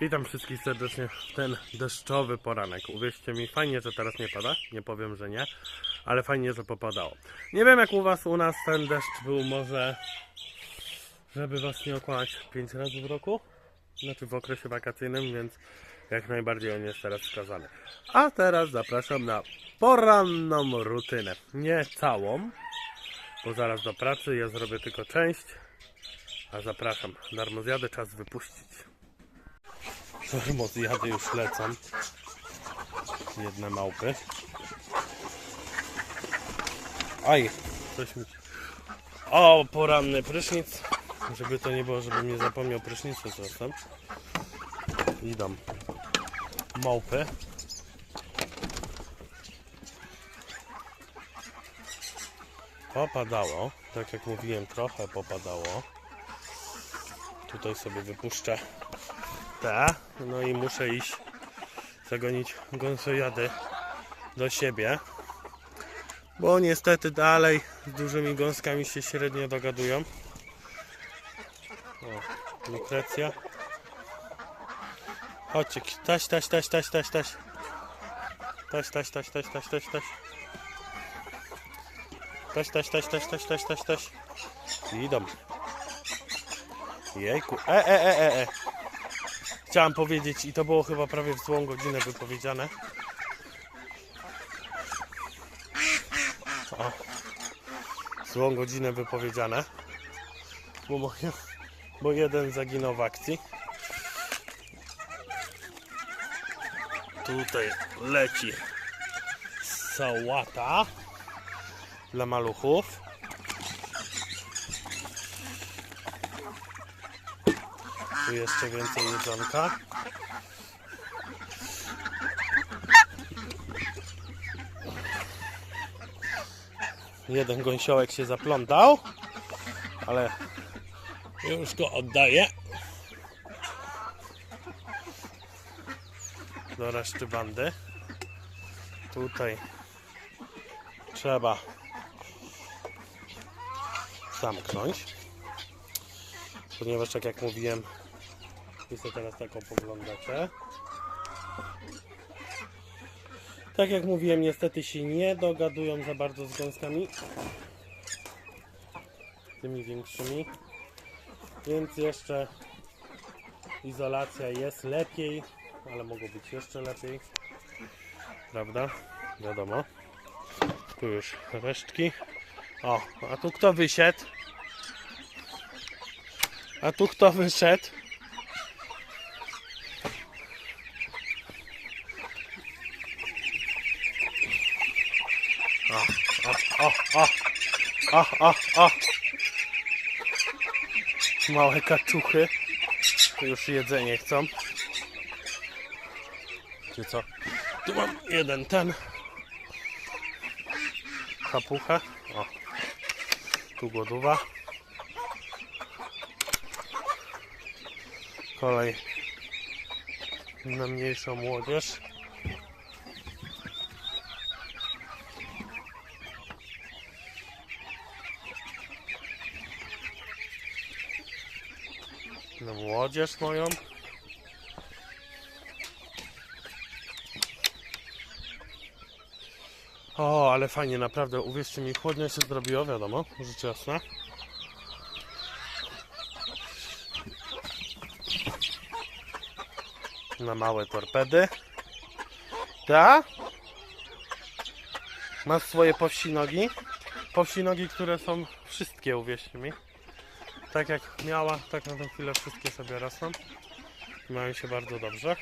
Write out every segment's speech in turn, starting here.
Witam wszystkich serdecznie w ten deszczowy poranek. Uwierzcie mi, fajnie, że teraz nie pada, nie powiem, że nie, ale fajnie, że popadało. Nie wiem jak u Was, u nas ten deszcz był może, żeby Was nie okłamać, 5 razy w roku? Znaczy w okresie wakacyjnym, więc jak najbardziej on jest teraz wskazany. A teraz zapraszam na poranną rutynę. Nie całą, bo zaraz do pracy, ja zrobię tylko część. A zapraszam, darmo zjadę, czas wypuścić. Darmo zjady już lecą. Jedne małpy. Aj, coś mi... O, poranny prysznic. Żeby to nie było, żebym nie zapomniał prysznicu czasem. Idą małpy. Popadało, tak jak mówiłem, trochę popadało. Tutaj sobie wypuszczę te, no i muszę iść zagonić gąsojady do siebie. Bo niestety dalej z dużymi gąskami się średnio dogadują. O, Lukrecja. Chodźcie, taś, taś, taś, taś, taś, taś. Taś, taś, taś, taś, taś, taś, taś. Taś, taś, taś, taś, taś, taś, taś, taś. Idą. Jejku. E, e, e, e, e. Chciałem powiedzieć i to było chyba prawie w złą godzinę wypowiedziane. O. Złą godzinę wypowiedziane. Bo, bo jeden zaginął w akcji. Tutaj leci sałata dla maluchów. Tu jeszcze więcej jedzonka. Jeden gąsiołek się zaplątał, ale już go oddaję. Do reszty bandy. Tutaj trzeba zamknąć ponieważ tak jak mówiłem wy sobie teraz taką poglądacie. Tak jak mówiłem niestety się nie dogadują za bardzo z gąskami. Tymi większymi. Więc jeszcze izolacja jest lepiej ale mogło być jeszcze lepiej. Prawda? Wiadomo. Tu już resztki. O a tu kto wysiadł a tu kto wyszedł? O, o, o, o, o. Małe kaczuchy. Już jedzenie chcą. Czy co? Tu mam jeden ten. Kapucha. O. Tu głodowa. Kolej na mniejszą młodzież. Na młodzież moją. O, ale fajnie, naprawdę, uwierzcie mi, chłodnie się zrobiło, wiadomo, rzecz jasna. Na małe torpedy. Ta? Ma swoje powsinogi. Powsinogi, które są wszystkie, uwierzcie mi. Tak jak miała, tak na tę chwilę wszystkie sobie rosną. Mają się bardzo dobrze.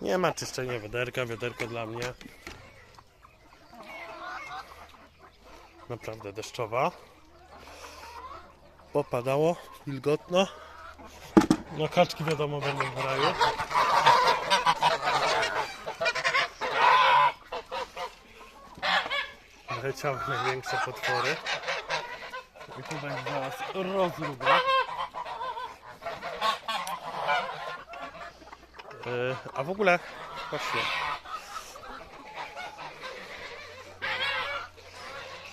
Nie ma czyszczenia wiaderka, wiaderko dla mnie. Naprawdę deszczowa popadało, wilgotno. No kaczki wiadomo będą w raju. Leciały największe potwory. I tu będzie zaraz rozruba. Yy, a w ogóle, patrzcie,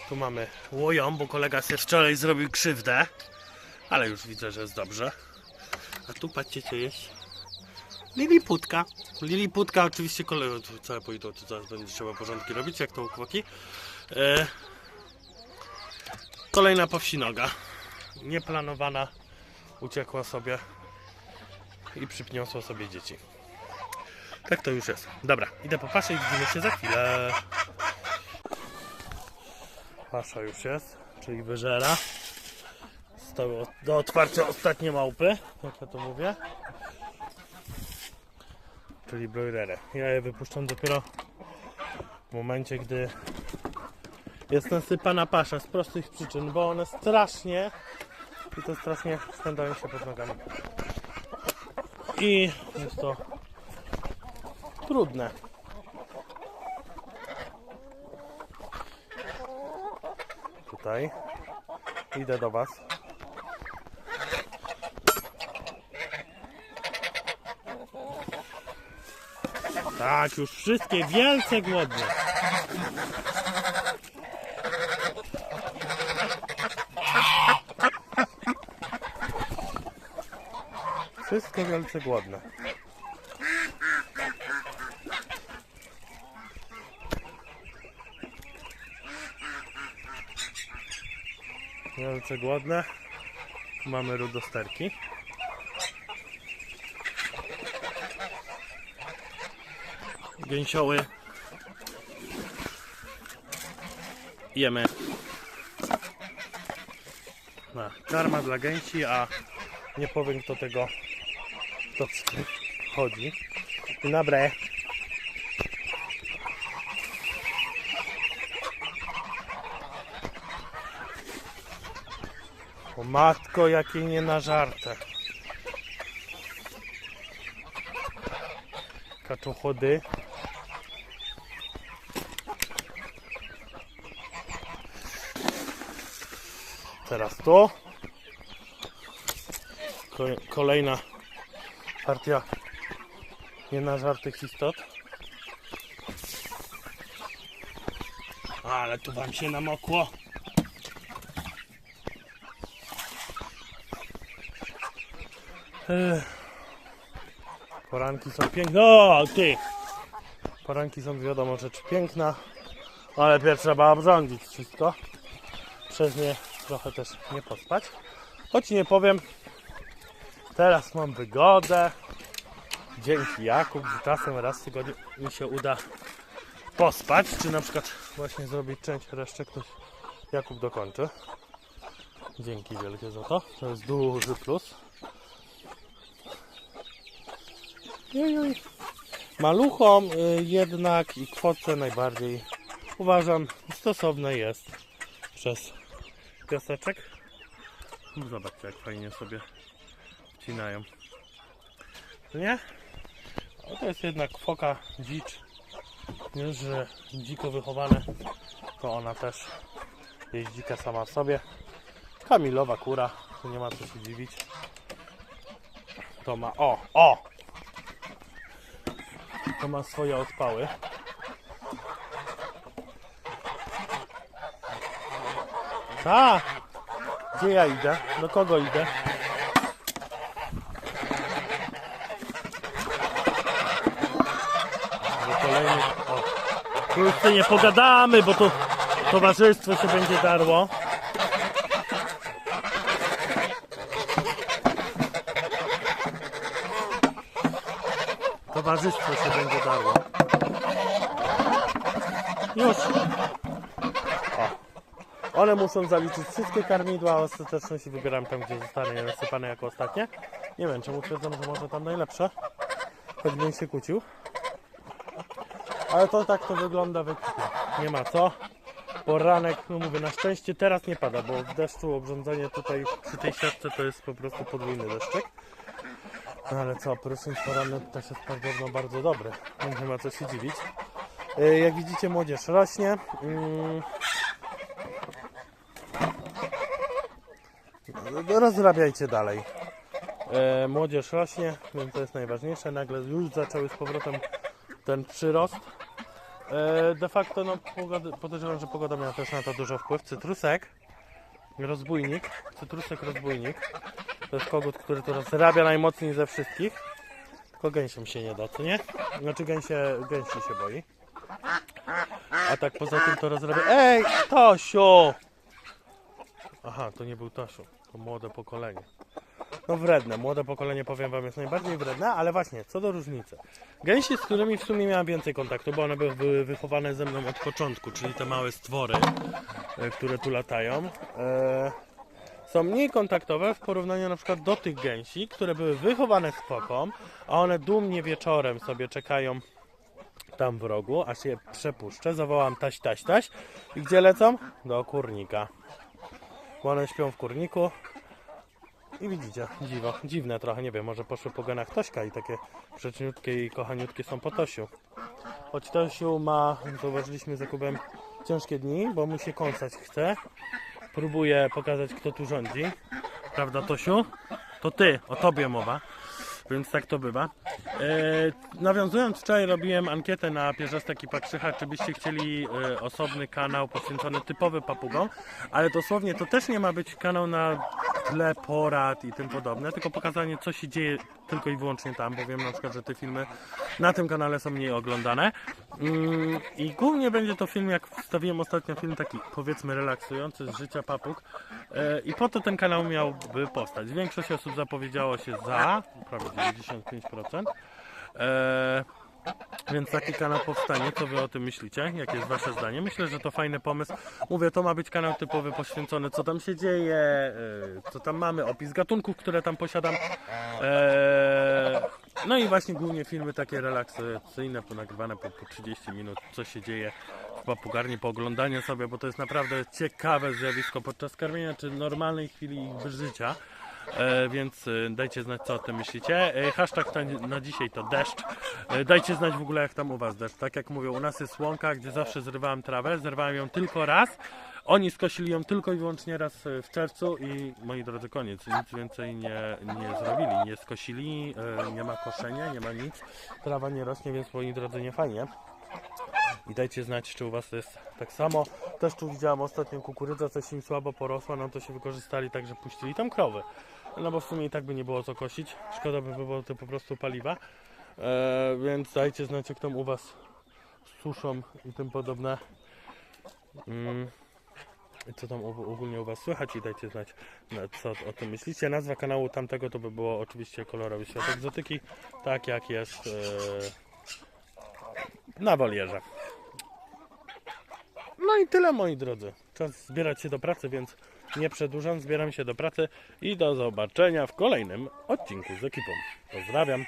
Tu mamy łoją, bo kolega się wczoraj zrobił krzywdę. Ale już widzę, że jest dobrze. A tu patrzcie co jest. Liliputka. Liliputka oczywiście kolejne. Tu całe pójdą, tu zaraz będzie trzeba porządki robić, jak to ukwoki. E, kolejna powsinoga. Nieplanowana. Uciekła sobie i przypniosła sobie dzieci. Tak to już jest. Dobra, idę po paszę i widzimy się za chwilę. Pasza już jest, czyli wyżera. Stały do otwarcia ostatnie małpy, jak ja to mówię. Czyli broilery. Ja je wypuszczam dopiero w momencie, gdy jest nasypana pasza z prostych przyczyn, bo one strasznie i to strasznie spędzają się pod nogami. I jest to trudne. Tutaj idę do Was. Tak, już wszystkie wielce głodne. Wszystkie wielce głodne. Wielce głodne. Mamy rudosterki. Gęsioły. Jemy. Na, karma dla gęsi, a nie powiem kto tego kto chodzi. Dzień O matko, jakie nienażarte. Kaczochody. Teraz to. Ko- Kolejna partia nienażartych istot. Ale tu wam się namokło. Poranki są piękne. O, ty! Poranki są wiadomo rzecz piękna, ale pierw trzeba obrządzić wszystko. Przez nie trochę też nie pospać. Choć nie powiem, teraz mam wygodę. Dzięki Jakub, że czasem raz w tygodniu mi się uda pospać, czy na przykład właśnie zrobić część resztek, ktoś Jakub dokończy. Dzięki wielkie za to. To jest duży plus. Maluchom y, jednak i kwotce najbardziej uważam stosowne jest przez piaseczek. Zobaczcie jak fajnie sobie wcinają. Nie? O, to jest jednak foka dzicz. Nie, że dziko wychowane, to ona też jest dzika sama w sobie. Kamilowa kura, tu nie ma co się dziwić. To ma, o, o! To ma swoje odpały. A! Gdzie ja idę? Do kogo idę? Do kolejnych. O. Tu już sobie nie pogadamy, bo tu towarzystwo się będzie darło. Towarzystwo się będzie darło. Już. O. One muszą zaliczyć wszystkie karmidła, a ostateczności wybieram tam, gdzie zostanie nasypane jako ostatnie. Nie wiem, czemu twierdzą, że może tam najlepsze. Choćbym się kłócił. Ale to tak to wygląda w ekipie. Nie ma co. Poranek, no mówię, na szczęście teraz nie pada, bo w deszczu obrządzenie tutaj przy tej siatce to jest po prostu podwójny deszczek. No ale co, prysznic poranny też jest bardzo dobry. Nie ma co się dziwić. E, Jak widzicie, młodzież rośnie. Mm. Rozrabiajcie dalej. E, Młodzież rośnie, więc to jest najważniejsze. Nagle już zaczęły z powrotem ten przyrost. E, de facto no, podejrzewam, że pogoda miała też na to dużo wpływ. Cytrusek, rozbójnik, cytrusek rozbójnik. To jest kogut, który to rozrabia najmocniej ze wszystkich. Tylko gęsiom się nie da, co nie? Znaczy gęsie, gęsi się boi. A tak poza tym to rozrabia... Ej, Tosiu! Aha, to nie był Tosiu, to młode pokolenie. No wredne, młode pokolenie powiem wam jest najbardziej wredne, ale właśnie, co do różnicy. Gęsi, z którymi w sumie miałem więcej kontaktu, bo one były wy- wychowane ze mną od początku, czyli te małe stwory, e, które tu latają, e, są mniej kontaktowe w porównaniu na przykład do tych gęsi, które były wychowane z poką, a one dumnie wieczorem sobie czekają tam w rogu, aż je przepuszczę, zawołam taś, taś, taś i gdzie lecą? Do kurnika. Bo one śpią w kurniku, i widzicie, dziwo, dziwne trochę, nie wiem, może poszły po genach Tośka i takie grzeczniutkie i kochaniutkie są po Tosiu. Choć Tosiu ma, zauważyliśmy z Jakubem, ciężkie dni, bo mu się kąsać chce. Próbuje pokazać, kto tu rządzi. Prawda, Tosiu? To ty, o tobie mowa. Więc tak to bywa. E, nawiązując, wczoraj robiłem ankietę na Pierzastek i Pakrzycha, czy byście chcieli e, osobny kanał poświęcony typowy papugom, ale dosłownie to też nie ma być kanał na tle porad i tym podobne, tylko pokazanie, co się dzieje tylko i wyłącznie tam, bo wiem na przykład, że te filmy na tym kanale są mniej oglądane. Mm, I głównie będzie to film, jak wstawiłem ostatnio film taki, powiedzmy, relaksujący z życia papug. E, I po to ten kanał miałby powstać. Większość osób zapowiedziało się za, prawie 95%. Więc taki kanał powstanie. Co wy o tym myślicie? Jakie jest wasze zdanie? Myślę, że to fajny pomysł. Mówię, to ma być kanał typowy poświęcony, co tam się dzieje, e, co tam mamy, opis gatunków, które tam posiadam. E, no i właśnie głównie filmy takie relaksacyjne, ponagrywane po, po 30 minut, co się dzieje w papugarni, po oglądaniu sobie, bo to jest naprawdę ciekawe zjawisko podczas karmienia, czy normalnej chwili ich życia. E, więc e, dajcie znać, co o tym myślicie. E, hashtag na, na dzisiaj to deszcz. Dajcie znać w ogóle, jak tam u Was deszcz. Tak jak mówię, u nas jest łąka, gdzie zawsze zrywałem trawę. Zrywałem ją tylko raz. Oni skosili ją tylko i wyłącznie raz w czerwcu i moi drodzy, koniec. Nic więcej nie, nie zrobili. Nie skosili, nie ma koszenia, nie ma nic. Trawa nie rośnie, więc moi drodzy, nie fajnie. I dajcie znać, czy u Was jest tak samo. Też tu widziałem ostatnio kukurydza, coś im słabo porosła, no to się wykorzystali tak, że puścili tam krowy. No bo w sumie i tak by nie było co kosić. Szkoda by było to po prostu paliwa. E, więc dajcie znać, jak tam u Was suszą i tym podobne. Mm. Co tam ogólnie u Was słychać i dajcie znać, na co o tym myślicie. Nazwa kanału tamtego to by było oczywiście Kolorowy Świat Egzotyki, tak jak jest e, na wolierze. No i tyle moi drodzy. Czas zbierać się do pracy, więc nie przedłużam, zbieram się do pracy i do zobaczenia w kolejnym odcinku z ekipą. Pozdrawiam.